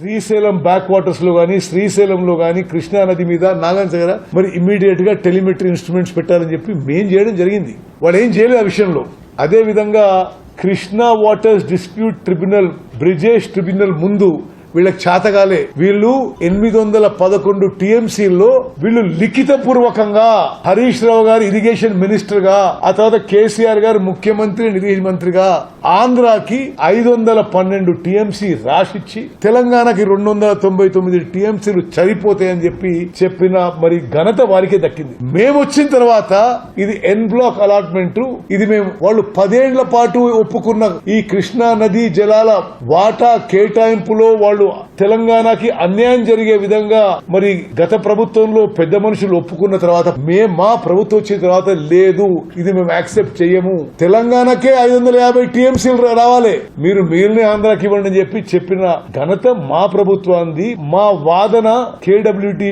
Srisailam back వాటర్స్లో గానీ శ్రీశైలంలో కానీ కృష్ణా నది మీద నాగాన్ దగ్గర మరి ఇమ్మీడియట్గా టెలిమెట్రీ ఇన్స్ట్రుమెంట్స్ పెట్టాలని చెప్పి మేం చేయడం జరిగింది. వాళ్ళు ఏం చేయలేదు ఆ విషయంలో. అదే విధంగా Krishna waters dispute tribunal Brijesh tribunal ముందు వీళ్ళకి చేతగాలే వీళ్ళు ఎనిమిది వందల పదకొండు టీఎంసీల్లో వీళ్ళు లిఖిత పూర్వకంగా హరీష్ రావు గారు ఇరిగేషన్ మినిస్టర్గా ఆ తర్వాత కేసీఆర్ గారు ముఖ్యమంత్రి నిధి మంత్రిగా ఆంధ్రాకి ఐదు వందల పన్నెండు టీఎంసీ రాసిచ్చి తెలంగాణకి రెండు వందల తొంభై తొమ్మిది టీఎంసీలు చనిపోతాయని చెప్పి చెప్పిన మరి ఘనత వారికే దక్కింది. మేము వచ్చిన తర్వాత ఇది ఎన్ బ్లాక్ అలాట్మెంట్. ఇది మేము వాళ్ళు పదేళ్ళ పాటు ఒప్పుకున్న ఈ కృష్ణా నదీ జలాల వాటా కేటాయింపులో వాళ్ళు తెలంగాణకి అన్యాయం జరిగే విధంగా మరి గత ప్రభుత్వంలో పెద్ద మనుషులు ఒప్పుకున్న తర్వాత మేము మా ప్రభుత్వం వచ్చిన తర్వాత లేదు ఇది మేము యాక్సెప్ట్ చేయము తెలంగాణకే ఐదు వందల యాభై టీఎంసీలు రావాలి. మీరు మిగిలిన ఆంధ్రాకి ఇవ్వండి అని చెప్పి చెప్పిన ఘనత మా ప్రభుత్వాన్ని మా వాదన KWDT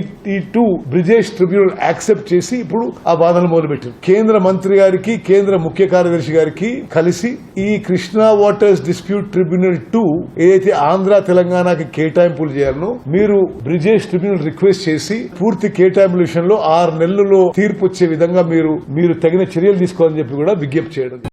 two Brijesh tribunal accept చేసి ఇప్పుడు ఆ వాదన మొదలుపెట్టారు. కేంద్ర మంత్రి గారికి కేంద్ర ముఖ్య కార్యదర్శి గారికి కలిసి ఈ Krishna waters dispute tribunal two ఏదైతే ఆంధ్ర తెలంగాణకి కేటాయింపులు చేయాలను. మీరు బ్రిజేష్ ట్రిబ్యునల్ రిక్వెస్ట్ చేసి పూర్తి కేటాయింపుల విషయంలో ఆరు నెలల్లో తీర్పు వచ్చే విధంగా మీరు మీరు తగిన చర్యలు తీసుకోవాలని చెప్పి కూడా విజ్ఞప్తి చేయడం.